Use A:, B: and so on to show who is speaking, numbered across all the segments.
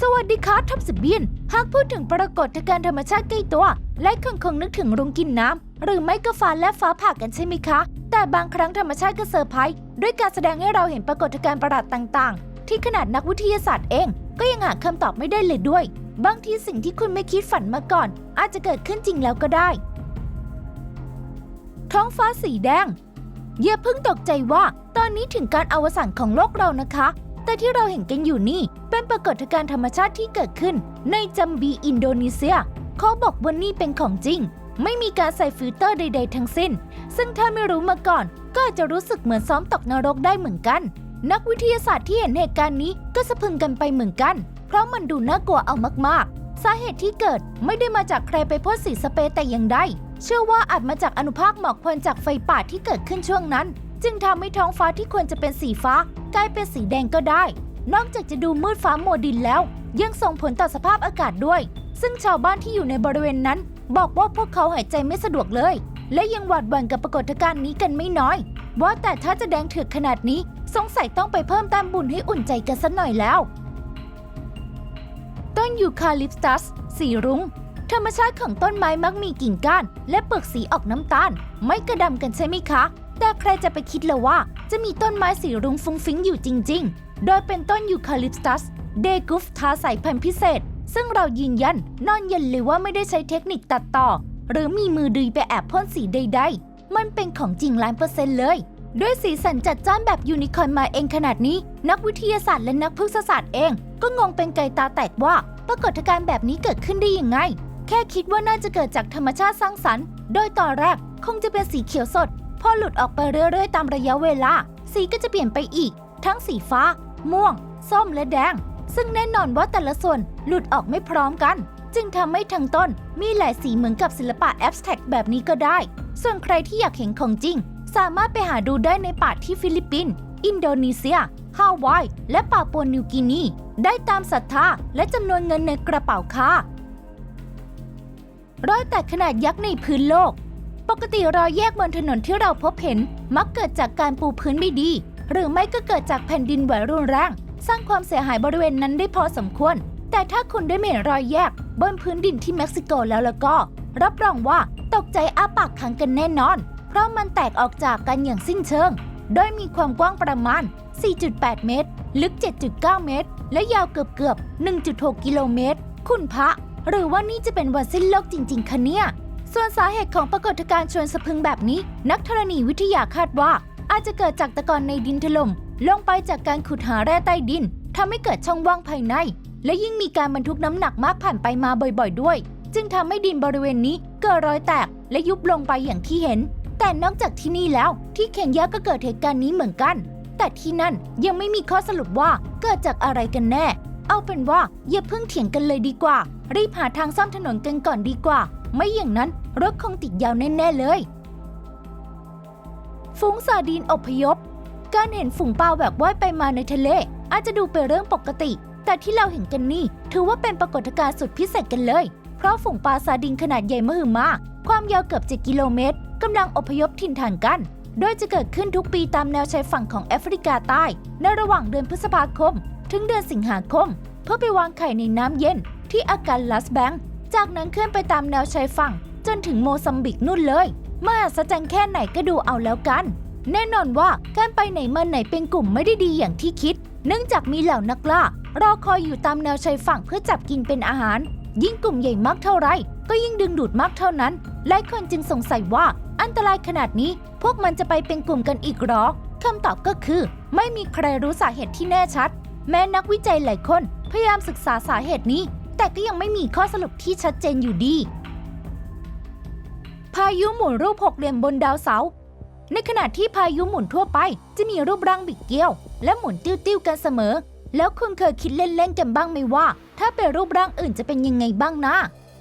A: สวัสดีครับทับสิบเบียน หากพูดถึงปรากฏการณ์ธรรมชาติใกล้ตัว และคงคงนึกถึงรุ้งกินน้ำ หรือไม่ก็ฟ้าและฟ้าผ่ากันใช่ไหมคะ แต่บางครั้งธรรมชาติก็เซอร์ไพรส์ด้วยการแสดงให้เราเห็นปรากฏการณ์ประหลาดต่าง ๆ ที่ขนาดนักวิทยาศาสตร์เอง ก็ยังหาคำตอบไม่ได้เลยด้วย บางทีสิ่งที่คุณไม่คิดฝันมาก่อน อาจจะเกิดขึ้นจริงแล้วก็ได้ ท้องฟ้าสีแดงอย่าเพิ่งตกใจว่า ตอนนี้ถึงการอวสานของโลกเรานะคะ แต่ที่เราเห็นกันอยู่นี่ เป็นปรากฏการณ์ธรรมชาติที่เกิดขึ้น ในจัมบีอินโดนีเซียเขาบอกว่านี่เป็นของจริง ไม่มีการใส่ฟิลเตอร์ใด ๆ ทั้งสิ้น ซึ่งถ้าไม่รู้มาก่อน ก็อาจจะรู้สึกเหมือนซ้อมตกนรกได้เหมือนกัน นักวิทยาศาสตร์ที่เห็นเหตุการณ์นี้ก็สะพึงกันไปเหมือนกัน เพราะมันดูน่ากลัวเอามากๆ สาเหตุที่เกิดไม่ได้มาจากใครไปพ่นสีสเปรย์แต่อย่างใดเชื่อว่าอาจมาจากอนุภาคหมอกควันจากไฟป่าที่เกิดขึ้นช่วงนั้น จึงทำให้ท้องฟ้าที่ควรจะเป็นสีฟ้ากลายเป็นสีแดงก็ได้ นอกจากจะดูมืดฟ้าโมวดินแล้ว ยังส่งผลต่อสภาพอากาศด้วย ซึ่งชาวบ้านที่อยู่ในบริเวณนั้น บอกว่าพวกเขาหายใจไม่สะดวกเลย และยังหวาดหวั่นกับปรากฏการณ์นี้กันไม่น้อย ว่าแต่ถ้าจะแดงเถือกขนาดนี้ สงสัยต้องไปเพิ่มแต้มบุญให้อุ่นใจกันสักหน่อยแล้ว ต้นยูคาลิปตัส สีรุง้ง ธรรมชาติของต้นไม้มักมีกิ่งก้าน และเปลือกสีออกน้ำตาล ไม่กระดำกันใช่ไหมคะ แต่ใครจะไปคิดเลยว่า จะมีต้นไม้สีรุ้งฟุ้งฟิ้งอยู่จริง ๆ โดยเป็นต้นยูคาลิปตัสเดกุฟทาสายพันธุ์พิเศษ ซึ่งเรายืนยันนอนยันเลยว่าไม่ได้ใช้เทคนิคตัดต่อ หรือมีมือดีไปแอบพ่นสีใด ๆ มันเป็นของจริงล้านเปอร์เซ็นต์เลยด้วยสีสันจัดจ้านแบบยูนิคอร์นมาเองขนาดนี้ นักวิทยาศาสตร์และนักพฤกษศาสตร์เอง ก็งงเป็นไกตาแตกว่า ปรากฏการณ์แบบนี้เกิดขึ้นได้ยังไง แค่คิดว่าน่าจะเกิดจากธรรมชาติสร้างสรรค์ โดยตอนแรกคงจะเป็นสีเขียวสด พอหลุดออกไปเรื่อยๆ ตามระยะเวลา สีก็จะเปลี่ยนไปอีก ทั้งสีฟ้า ม่วง ส้มและแดง ซึ่งแน่นอนว่าแต่ละส่วนหลุดออกไม่พร้อมกัน จึงทำให้ทั้งต้นมีหลายสีเหมือนกับศิลปะแอบสแท็กแบบนี้ก็ได้ ส่วนใครที่อยากเห็นของจริง สามารถไปหาดูได้ในป่าที่ฟิลิปปินส์อินโดนีเซียฮาวาย และป่าปัวนิวกินี ได้ตามศรัทธาและจำนวนเงินในกระเป๋าค่ะ รอยแตกขนาดยักษ์ในพื้นโลก ปกติรอยแยกบนถนนที่เราพบเห็น มักเกิดจากการปูพื้นไม่ดี หรือไม่ก็เกิดจากแผ่นดินไหวรุนแรง สร้างความเสียหายบริเวณนั้นได้พอสมควร แต่ถ้าคุณได้เห็นรอยแยก บนพื้นดินที่เม็กซิโกแล้วแล้วก็ รับรองว่าตกใจอาปากขังกันแน่นอน เพราะมันแตกออกจากกันอย่างสิ้นเชิง โดยมีความกว้างประมาณ 4.8 เมตร ลึก 7.9 เมตร และยาวเกือบเกือบ 1.6 กิโลเมตร คุณพระ หรือว่านี่จะเป็นวันสิ้นโลกจริง ๆคะเนี่ย ส่วนสาเหตุของปรากฏการณ์ชวนสะพรึงแบบนี้ นักธรณีวิทยาคาดว่า อาจจะเกิดจากตะกอนในดินถล่มลงไปจากการขุดหาแร่ใต้ดินทำให้เกิดช่องว่างภายใน และยิ่งมีการบรรทุกน้ำหนักมากผ่านไปมาบ่อย ๆ ด้วย จึงทำให้ดินบริเวณนี้เกิดรอยแตกและยุบลงไปอย่างที่เห็น แต่นอกจากที่นี่แล้ว ที่เคนยาก็เกิดเหตุการณ์นี้เหมือนกัน แต่ที่นั่นยังไม่มีข้อสรุปว่าเกิดจากอะไรกันแน่ เอาเป็นว่าอย่าเพิ่งเถียงกันเลยดีกว่า รีบหาทางซ่อมถนนกันก่อนดีกว่า ไม่อย่างนั้นรถคงติดยาวแน่ ๆ เลย ฝูงซาดีนอพยพ การเห็นฝูงปลาแหวกว่ายไปมาในทะเล อาจจะดูเป็นเรื่องปกติ แต่ที่เราเห็นกันนี่ถือว่าเป็นปรากฏการณ์สุดพิเศษกันเลย เพราะฝูงปลาซาดินขนาดใหญ่มหึมา ความยาวเกือบ 7 กิโลเมตรกำลังอพยพถิ่นฐานกัน โดยจะเกิดขึ้นทุกปีตามแนวชายฝั่งของแอฟริกาใต้ ในระหว่างเดือนพฤษภาคม ถึงเดือนสิงหาคม เพื่อไปวางไข่ในน้ำเย็น ที่อาการลัสแบงค์จากนั้นเคลื่อนไปตามแนวชายฝั่ง จนถึงโมซัมบิกนู่นเลยมหัศจรรย์แค่ไหนก็ดูเอาแล้วกัน แน่นอนว่าการไปไหนมาไหนเป็นกลุ่มไม่ได้ดีอย่างที่คิด เนื่องจากมีเหล่านักล่ารอคอยอยู่ตามแนวชายฝั่งเพื่อจับกินเป็นอาหาร ยิ่งกลุ่มใหญ่มากเท่าไร ก็ยิ่งดึงดูดมากเท่านั้น หลายคนจึงสงสัยว่าอันตรายขนาดนี้พวกมันจะไปเป็นกลุ่มกันอีกหรอคำตอบก็คือ ไม่มีใครรู้สาเหตุที่แน่ชัด แม้นักวิจัยหลายคนพยายามศึกษาสาเหตุนี้ แต่ก็ยังไม่มีข้อสรุปที่ชัดเจนอยู่ดี พายุหมุนรูปหกเหลี่ยมบนดาวเสาร์ในขณะที่พายุหมุนทั่วไปจะมีรูปร่างบิดเกี้ยว และหมุนติ้วๆกันเสมอ แล้วคุณเคยคิดเล่นๆกันบ้างไหมว่า ถ้าเป็นรูปร่างอื่นจะเป็นยังไงบ้างนะ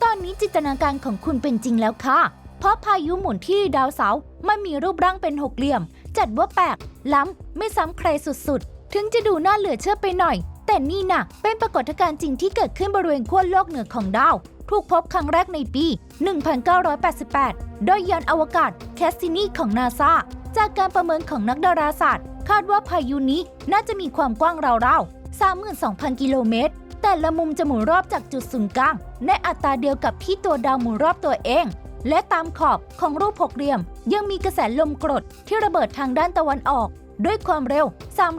A: ตอนนี้จินตนาการของคุณเป็นจริงแล้วค่ะ เพราะพายุหมุนที่ดาวเสาร์มันมีรูปร่างเป็นหกเหลี่ยม จัดว่าแปลกล้ำไม่ซ้ำใครสุดๆ ถึงจะดูน่าเหลือเชื่อไปหน่อย แต่นี่น่ะเป็นปรากฏการณ์จริงที่เกิดขึ้นบริเวณขั้วโลกเหนือของดาว ถูกพบครั้งแรกในปี 1988 โดยยานอวกาศแคสซินีของนาซาจากการประเมินของนักดาราศาสตร์ คาดว่าพายุนี้น่าจะมีความกว้างราวๆ 32,000 กิโลเมตร แต่ละมุมจะหมุนรอบจากจุดศูนย์กลาง ในอัตราเดียวกับที่ตัวดาวหมุนรอบตัวเอง และตามขอบของรูปหกเหลี่ยม ยังมีกระแสลมกรดที่ระเบิดทางด้านตะวันออก ด้วยความเร็ว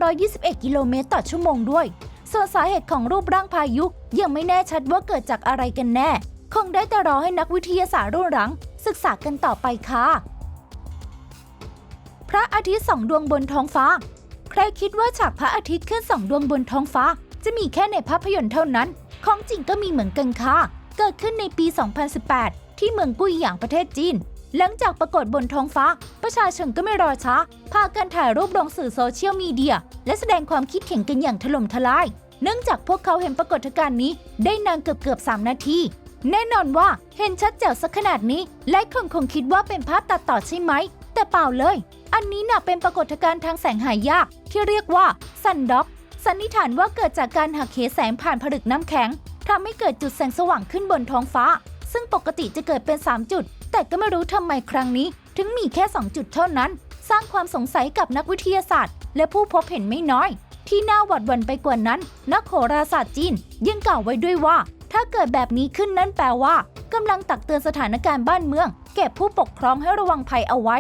A: 321 กิโลเมตรต่อชั่วโมงด้วย ส่วนสาเหตุของรูปร่างพายุยังไม่แน่ชัดว่าเกิดจากอะไรกันแน่ คงได้แต่รอให้นักวิทยาศาสตร์รุ่นหลัง ศึกษากันต่อไปค่ะ พระอาทิตย์สองดวงบนท้องฟ้า ใครคิดว่าฉากพระอาทิตย์ขึ้นสองดวงบนท้องฟ้า จะมีแค่ในภาพยนตร์เท่านั้น ของจริงก็มีเหมือนกันค่ะ เกิดขึ้นในปี 2018 ที่เมืองกุ้ยหยางประเทศจีนหลังจากปรากฏบนท้องฟ้า ประชาชนก็ไม่รอช้า พากันถ่ายรูปลงสื่อโซเชียลมีเดีย และแสดงความคิดเห็นกันอย่างถล่มทลาย เนื่องจากพวกเขาเห็นปรากฏการณ์นี้ได้นานเกือบเกือบ3นาที แน่นอนว่าเห็นชัดแจ๋วสักขนาดนี้และคนคงคิดว่าเป็นภาพตัดต่อใช่ไหม แต่เปล่าเลย อันนี้น่ะเป็นปรากฏการณ์ทางแสงหายากที่เรียกว่าซันด็อกสันนิษฐานว่าเกิดจากการหักเหแสงผ่านผลึกน้ำแข็งทำให้เกิดจุดแสงสว่างขึ้นบนท้องฟ้า ซึ่งปกติจะเกิดเป็น 3 จุด แต่ก็ไม่รู้ทำไมครั้งนี้ ถึงมีแค่ 2 จุดเท่านั้น สร้างความสงสัยกับนักวิทยาศาสตร์ และผู้พบเห็นไม่น้อย ที่น่าหวาดหวั่นไปกว่านั้น นักโหราศาสตร์จีนยังกล่าวไว้ด้วยว่า ถ้าเกิดแบบนี้ขึ้นนั่นแปลว่ากำลังตักเตือนสถานการณ์บ้านเมือง แก่ผู้ปกครองให้ระวังภัยเอาไว้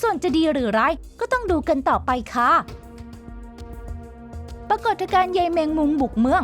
A: ส่วนจะดีหรือร้ายก็ต้องดูกันต่อไปค่ะ ปรากฏการณ์ใยแมงมุมบุกเมือง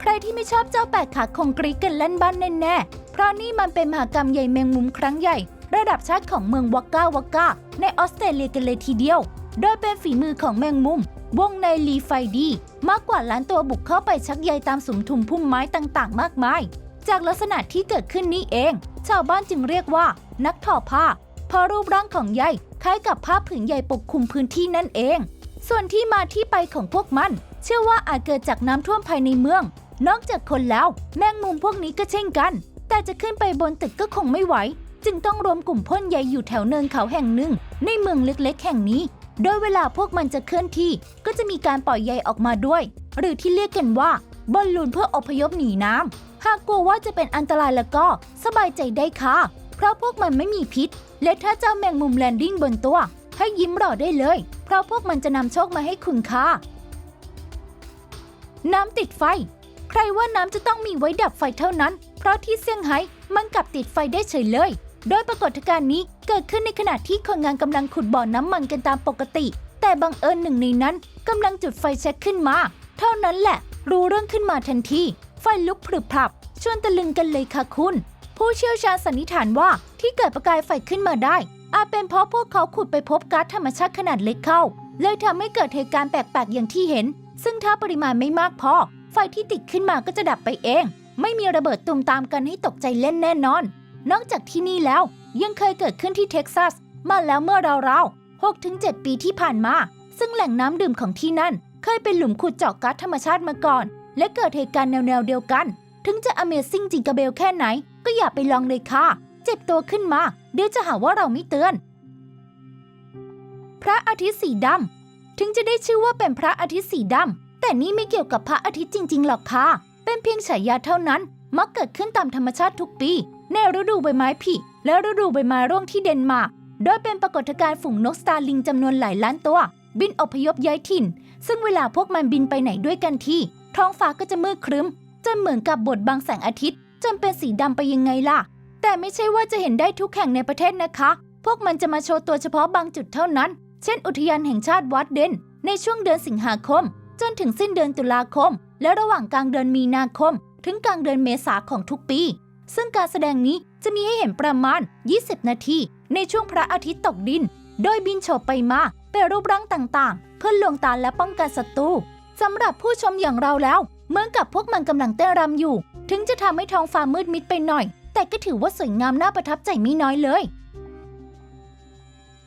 A: ใครที่ไม่ชอบเจ้าแปดขาคงกรีดกันเล่นบ้านแน่ๆเพราะนี่มันเป็นมหากรรมใยแมงมุมครั้งใหญ่ ระดับชาติของเมืองวักก้าวักก้าในออสเตรเลียกันเลยทีเดียว โดยเป็นฝีมือของแมงมุม วงในลีไฟดีมากกว่าล้านตัวบุกเข้าไปชักใยตามสุมทุมพุ่มไม้ต่างๆ มากมาย จากลักษณะที่เกิดขึ้นนี้เอง ชาวบ้านจึงเรียกว่า นักทอผ้า เพราะรูปร่างของใยคล้ายกับผ้าผืนใยปกคลุมพื้นที่นั่นเอง ส่วนที่มาที่ไปของพวกมัน เชื่อว่าอาจเกิดจากน้ำท่วมภายในเมือง นอกจากคนแล้ว แมงมุมพวกนี้ก็เช่นกัน แต่จะขึ้นไปบนตึกก็คงไม่ไหว จึงต้องรวมกลุ่มพ่นใยอยู่แถวเนินเขาแห่งหนึ่ง ในเมืองเล็กๆ แห่งนี้ โดยเวลาพวกมันจะเคลื่อนที่ก็จะมีการปล่อยใยออกมาด้วย หรือที่เรียกกันว่าบอลลูนเพื่ออพยพหนีน้ำหากกลัวว่าจะเป็นอันตรายแล้วก็สบายใจได้ค่ะ เพราะพวกมันไม่มีพิษ และถ้าเจ้าแมงมุมแลนดิ้งบนตัว ให้ยิ้มรอได้เลย เพราะพวกมันจะนำโชคมาให้คุณค่ะ น้ำติดไฟ ใครว่าน้ำจะต้องมีไว้ดับไฟเท่านั้น เพราะที่เซี่ยงไฮ้มันกลับติดไฟได้เฉยเลย โดยปรากฏการณ์นี้เกิดขึ้นในขณะที่คนงานกำลังขุดบ่อน้ำมันกันตามปกติ แต่บังเอิญหนึ่งในนั้นกำลังจุดไฟแช็กขึ้นมา เท่านั้นแหละ รู้เรื่องขึ้นมาทันที ไฟลุกพรึบพรับ ชวนตะลึงกันเลยค่ะคุณ ผู้เชี่ยวชาญสันนิษฐานว่าที่เกิดประกายไฟขึ้นมาได้ อาจเป็นเพราะพวกเขาขุดไปพบก๊าซธรรมชาติขนาดเล็กเข้า เลยทำให้เกิดเหตุการณ์แปลกๆอย่างที่เห็น ซึ่งถ้าปริมาณไม่มากพอ ไฟที่ติดขึ้นมาก็จะดับไปเอง ไม่มีระเบิดตุมตามกันให้ตกใจเล่นแน่นอน นอกจากที่นี่แล้วยังเคยเกิดขึ้นที่เท็กซัส มาแล้วเมื่อราวๆ6-7 ปีที่ผ่านมา ซึ่งแหล่งน้ำดื่มของที่นั่น เคยเป็นหลุมขุดเจาะก๊าซธรรมชาติมาก่อน และเกิดเหตุการณ์แนวๆเดียวกัน ถึงจะ Amazing จิงกระเบลแค่ไหน ก็อย่าไปลองเลยค่ะ เจ็บตัวขึ้นมา เดี๋ยวจะหาว่าเราไม่เตือน พระอาทิตย์สีดำถึงจะได้ชื่อว่าเป็นพระอาทิตย์สีดำแต่นี่ไม่เกี่ยวกับพระอาทิตย์จริง ๆ หรอกค่ะ เป็นเพียงฉายาเท่านั้น มักเกิดขึ้นตามธรรมชาติทุกปี ในฤดูใบไม้ผลิและฤดูใบไม้ร่วงที่เดนมาร์กโดยเป็นปรากฏการณ์ฝูงนกสตาร์ลิงจำนวนหลายล้านตัว บินอพยพย้ายถิ่น ซึ่งเวลาพวกมันบินไปไหนด้วยกันที่ท้องฟ้าก็จะมืดครึ้ม จนเหมือนกับบดบังแสงอาทิตย์ จนเป็นสีดำไปยังไงล่ะ แต่ไม่ใช่ว่าจะเห็นได้ทุกแห่งในประเทศนะคะ พวกมันจะมาโชว์ตัวเฉพาะบางจุดเท่านั้น เช่น อุทยานแห่งชาติวัดเดนในช่วงเดือนสิงหาคม จนถึงสิ้นเดือนตุลาคม และระหว่างกลางเดือนมีนาคม ถึงกลางเดือนเมษาของทุกปี ซึ่งการแสดงนี้จะมีให้เห็นประมาณ 20 นาที ในช่วงพระอาทิตย์ตกดิน โดยบินโฉบไปมาเป็นรูปร่างต่างๆ เพื่อลวงตาและป้องกันศัตรูสำหรับผู้ชมอย่างเราแล้ว เหมือนกับพวกมันกำลังเต้นรำอยู่ ถึงจะทำให้ท้องฟ้ามืดมิดไปหน่อย แต่ก็ถือว่าสวยงามน่าประทับใจไม่น้อยเลย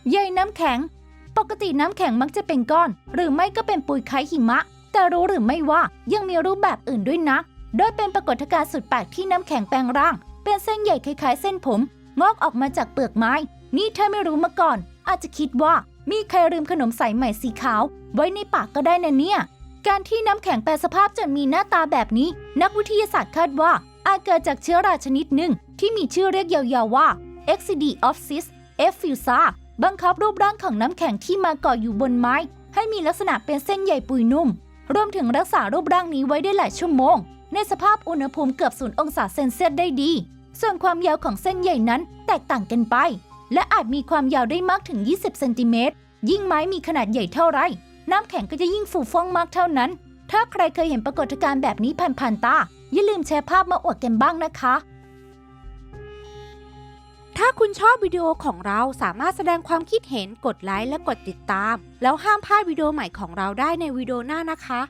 A: ใยน้ำแข็ง ปกติน้ำแข็งมักจะเป็นก้อน หรือไม่ก็เป็นปุยคล้ายหิมะ แต่รู้หรือไม่ว่ายังมีรูปแบบอื่นด้วยนะ โดยเป็นปรากฏการณ์สุดแปลกที่น้ำแข็งแปลงร่าง เป็นเส้นใหญ่คล้ายๆเส้นผม งอกออกมาจากเปลือกไม้ นี่ถ้าไม่รู้มาก่อน อาจจะคิดว่ามีใครลืมขนมใสใหม่สีขาว ไว้ในปากก็ได้นะเนี่ย การที่น้ำแข็งแปลสภาพจนมีหน้าตาแบบนี้ นักวิทยาศาสตร์คาดว่า อาจเกิดจากเชื้อราชนิดหนึ่งที่มีชื่อเรียกยาวๆว่า Exidiophis effusa บังคับรูปร่างของน้ำแข็งที่มาเกาะอยู่บนไม้ ให้มีลักษณะเป็นเส้นใยปุยนุ่ม รวมถึงรักษารูปร่างนี้ไว้ได้หลายชั่วโมง ในสภาพอุณหภูมิเกือบศูนย์องศาเซนเซียสได้ดี ส่วนความยาวของเส้นใยนั้นแตกต่างกันไป และอาจมีความยาวได้มากถึง 20 เซนติเมตร ยิ่งไม้มีขนาดใหญ่เท่าไร น้ำแข็งก็จะยิ่งฟูฟ่องมากเท่านั้น ถ้าใครเคยเห็นปรากฏการณ์แบบนี้ผ่านๆตา อย่าลืมแชร์ภาพมาอวดกันบ้างนะคะ
B: ถ้าคุณชอบวิดีโอของเราสามารถแสดงความคิดเห็นกดไลค์และกดติดตาม แล้วห้ามพลาดวิดีโอใหม่ของเราได้ในวิดีโอหน้านะคะ